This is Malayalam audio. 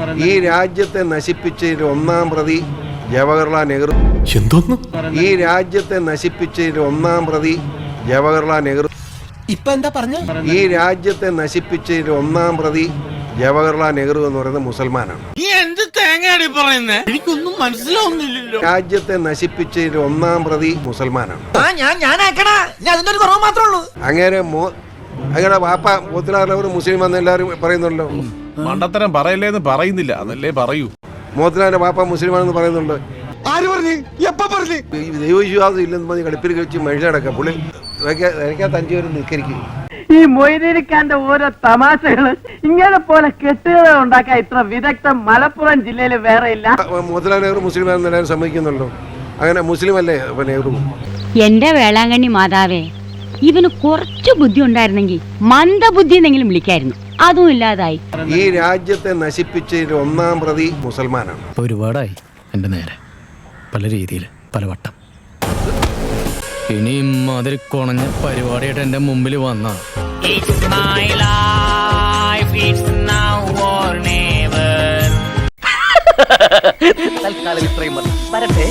ഈ രാജ്യത്തെ നശിപ്പിച്ചതിൽ ഒന്നാം പ്രതി ജവഹർലാൽ നെഹ്റു. എന്തോന്ന്? ഈ രാജ്യത്തെ നശിപ്പിച്ചതിൽ ഒന്നാം പ്രതി ജവഹർലാൽ നെഹ്റു. ഇപ്പൊ എന്താ പറഞ്ഞു? ഈ രാജ്യത്തെ നശിപ്പിച്ചതിൽ ഒന്നാം പ്രതി ജവഹർലാൽ നെഹ്റു എന്ന് പറയുന്നത് മുസൽമാനാണ്. നീ എന്ത് എനിക്കൊന്നും മനസ്സിലാവുന്നില്ലല്ലോ. രാജ്യത്തെ നശിപ്പിച്ചതിൽ ഒന്നാം പ്രതി മുസൽമാനാണ്. ആ ഞാൻ ഞാനാക്കണ ഞാൻ അതിന്റെ ഒരു കുറവ് മാത്രമേ ഉള്ളൂ. അങ്ങനെ അങ്ങനെ വാപ്പ മുസ്ലിം എന്ന് എല്ലാവരും പറയുന്നുണ്ടല്ലോ. മണ്ടത്തരം പറയല്ലേന്ന് പറയുന്നില്ല. അതല്ലേ പറയൂ. മോത്തിലാറിന്റെ പാപ്പ മുസ്ലിമാണെന്ന് പറയുന്നുണ്ട്. ആര് പറഞ്ഞു? എപ്പ പറഞ്ഞു? ഈ ദൈവവിശ്വാസം ഇല്ലെന്ന് പറഞ്ഞ് കടുപ്പിൽ കഴിച്ച് മനുഷ്യടക്കാം പുള്ളി എനിക്കകത്ത് അഞ്ചു പേര് നിൽക്കരിക്കും ഈ മൊയ്തീനിക്കാന്റെ ഓരോ തമാശകൾ ഇങ്ങനെ പോലെ കെട്ടുകഥ ഉണ്ടാക്കാൻ ഇത്ര വിദഗ്ധ മലപ്പുറം ജില്ലയിൽ വേറെ ഇല്ല. മോത്തിലാൽ നെഹ്റു മുസ്ലിമാണെന്ന് എല്ലാവരും സമ്മതിക്കുന്നുണ്ടല്ലോ. അങ്ങനെ മുസ്ലിം അല്ലേ നെഹ്റു? എന്റെ വേളാങ്കണ്ണി മാതാവേ ഇവന് കുറച്ചു ബുദ്ധി ഉണ്ടായിരുന്നെങ്കിൽ മന്ദബുദ്ധി എന്നെങ്കിലും വിളിക്കായിരുന്നു. അതും ഇല്ലാതായി. ഈ രാജ്യത്തെ നശിപ്പിച്ചതിൽ ഒന്നാം പ്രതി മുസൽമാനാണ്. ഒരുപാടായി എന്റെ നേരെ. പല രീതിയിൽ പലവട്ടം ഇനിയും മാതിരി കുണഞ്ഞ പരിപാടിയായിട്ട് എന്റെ മുമ്പിൽ വന്ന. തൽക്കാലം ഇത്രയും മതി. വരട്ടെ.